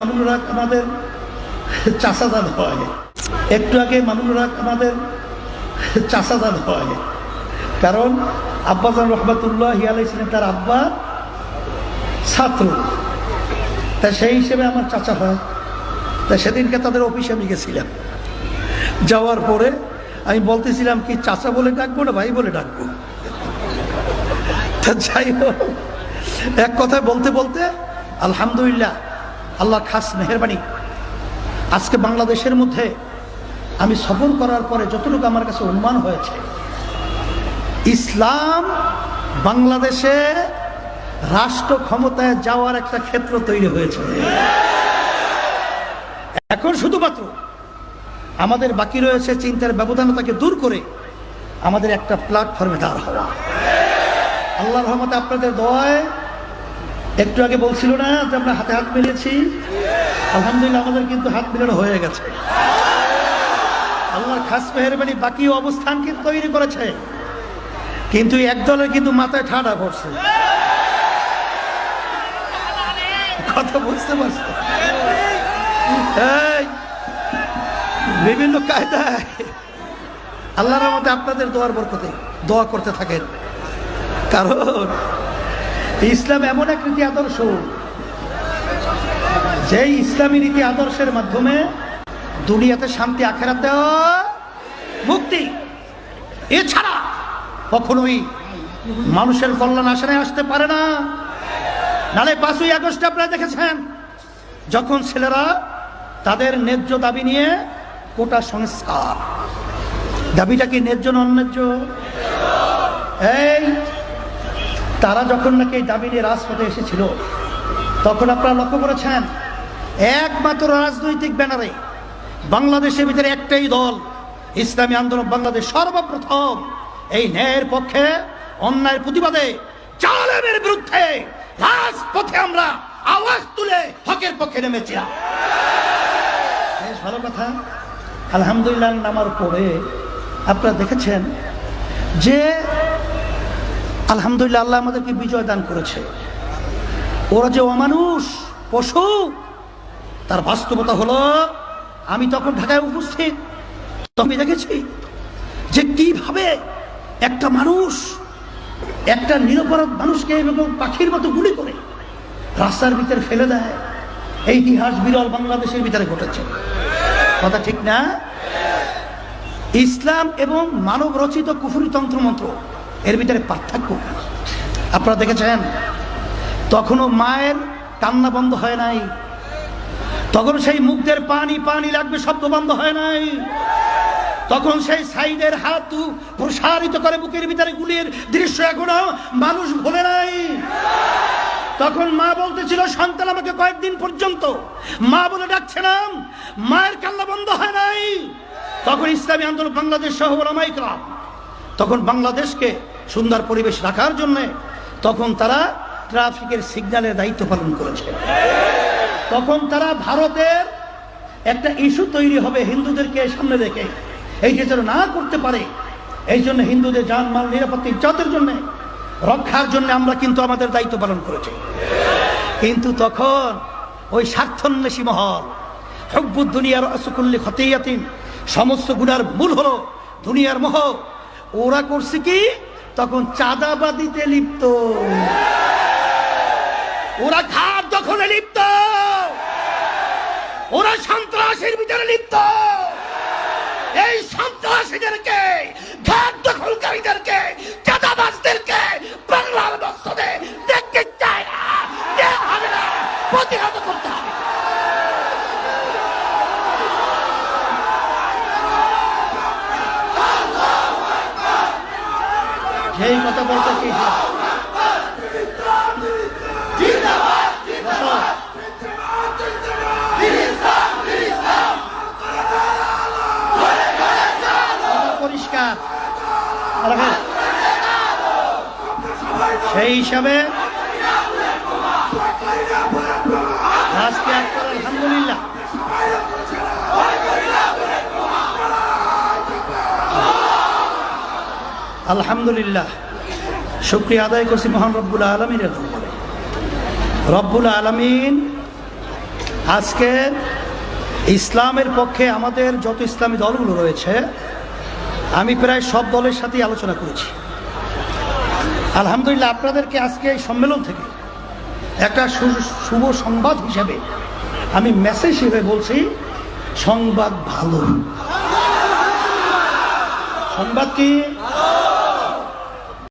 মানুষরা আমাদের চাষাদান হয়। একটু আগে মানুষরা আমাদের হয়। কারণ আব্বাজান রহমতুল্লাহ হিয়ালাই ছিলেন তার আব্বা ছাত্র। তা সেই হিসেবে আমার চাচা হয়। তা সেদিনকে তাদের অফিসে আমি গেছিলাম। যাওয়ার পরে আমি বলতেছিলাম কি, চাচা বলে ডাকবো না ভাই বলে ডাকবো? তা যাই হোক, এক কথায় বলতে বলতে আলহামদুলিল্লাহ আল্লাহ খাস মেহরবানি। আজকে বাংলাদেশের মধ্যে আমি সফর করার পরে যতটুকু আমার কাছে অনুমান হয়েছে, ইসলাম বাংলাদেশে রাষ্ট্র ক্ষমতায় যাওয়ার একটা ক্ষেত্র তৈরি হয়েছে। এখন শুধুমাত্র আমাদের বাকি রয়েছে চিন্তার ব্যবধানতাকে দূর করে আমাদের একটা প্ল্যাটফর্মে দাঁড় হওয়া আল্লাহ রহমতে আপনাদের দয় একটু আগে বলছিল না যে আমরা হাতে হাত মিলিয়েছি আলহামদুলিল্লাহ আমাদের কিন্তু হাত মিলানো হয়ে গেছে। আল্লাহর খাস মেহরবানি বাকি অবস্থান কিন্তু তৈরি করেছে। কিন্তু এক দলের কিন্তু মাথায় ঠাডা পড়ছে। কথা বুঝতে পারছ? বিভিন্ন কায়দায় আল্লাহর মধ্যে আপনাদের দোয়ার বরকতে দোয়া করতে থাকেন। কারণ ইসলাম এমন এক রীতি আদর্শ যে ইসলামী রীতি আদর্শের মাধ্যমে দুনিয়াতে শান্তি, আখেরাতে মুক্তি। এছাড়া কখনোই মানুষের কল্যাণ আসানে আসতে পারে না। নালে পাঁচই আগস্টে আপনারা দেখেছেন, যখন ছেলেরা তাদের ন্যায্য দাবি নিয়ে কোটা সংস্কার। দাবিটা কি ন্যায্য না অন্যায্য? এই তারা যখন নাকি এই দাবি নিয়ে রাজপথে এসেছিল, তখন আপনারা লক্ষ্য করেছেন, একমাত্র রাজনৈতিক ব্যানারে বাংলাদেশের ভিতরে একটাই দল, ইসলামী আন্দোলন বাংলাদেশ সর্বপ্রথম এই ন্যায়ের পক্ষে অন্যায়ের প্রতিবাদে জালেমের বিরুদ্ধে রাজপথে আমরা আওয়াজ তুলে হকের পক্ষে নেমেছিলাম বেশ ভালো কথা। আলহামদুলিল্লাহ নামার পরে আপনারা দেখেছেন যে আলহামদুলিল্লাহ, আল্লাহ আমাদেরকে বিজয় দান করেছে। ওরা যে অমানুষ, পশু, তার বাস্তবতা হলো, আমি তখন ঢাকায় উপস্থিত, তখন দেখেছি যে কীভাবে একটা মানুষ, একটা নিরপরাধ মানুষকে এরকম পাখির মতো গুলি করে, রাস্তার ভিতরে ফেলে দেয়। এই ইতিহাস বিরল বাংলাদেশের ভিতরে ঘটেছে। কথা ঠিক না? ইসলাম এবং মানব রচিত কুফুরি তন্ত্রমন্ত্র এর ভিতরে পার্থক্য আপনারা দেখেছেন? তখনও মায়ের কান্না বন্ধ হয় নাই। তখন সেই মুখদের পানি পানি লাগবে, শব্দ বন্ধ হয় নাই। তখন সেই সাইডের হাত প্রসারিত করে বুকের ভিতরে গুলির দৃশ্য এখনও মানুষ ভোলে নাই। তখন মা বলতেছিল, সন্তান আমাকে কয়েকদিন পর্যন্ত মা বলে ডাকছিলাম মায়ের কান্না বন্ধ হয় নাই। তখন ইসলামী আন্দোলন বাংলাদেশ সহ ওলামাইকরাম তখন বাংলাদেশকে সুন্দর পরিবেশ রাখার জন্য তখন তারা ট্রাফিকের সিগন্যালের দায়িত্ব পালন করেছে। তখন তারা ভারতের একটা ইস্যু তৈরি হবে হিন্দুদেরকে সামনে রেখে। এই যে যেন না করতে পারে, এই জন্য হিন্দুদের জানমাল নিরাপত্তা ইজ্জতের জন্য, রক্ষার জন্য আমরা কিন্তু আমাদের দায়িত্ব পালন করেছি। কিন্তু তখন ওই স্বার্থন্বেষী মহল, হব্বুদ দুনিয়ার অসুকুল্লি খতিয়াতিন, সমস্ত গুণার মূল হলো দুনিয়ার মোহ। ওরা করছে কি? তখন চাঁদাবাদিতে লিপ্ত। ওরা ঘাট দখলে লিপ্ত। ওরা সন্ত্রাসের ভিতরে লিপ্ত। এই সন্ত্রাসীদেরকে, ঘাট দখলকারীদেরকে, চাঁদাবাজদেরকে বাংলার মস্তদে দেখতে চায় না, প্রতিহত করতে হবে। সেই কথা বলতে চেয়েছিলাম পরিষ্কার। সেই হিসাবে আজকে আপনার আলহামদুলিল্লাহ আলহামদুলিল্লাহ। শুক্রিয়া আদায় করছি মহান রব্বুল আলমিনের রব্বুল আলমিন আজকে ইসলামের পক্ষে আমাদের যত ইসলামী দলগুলো রয়েছে, আমি প্রায় সব দলের সাথেই আলোচনা করেছি। আলহামদুলিল্লাহ, আপনাদেরকে আজকে এই সম্মেলন থেকে একটা শুভ সংবাদ হিসাবে আমি মেসেজ হিসেবে বলছি, সংবাদ ভালো। সংবাদ কি?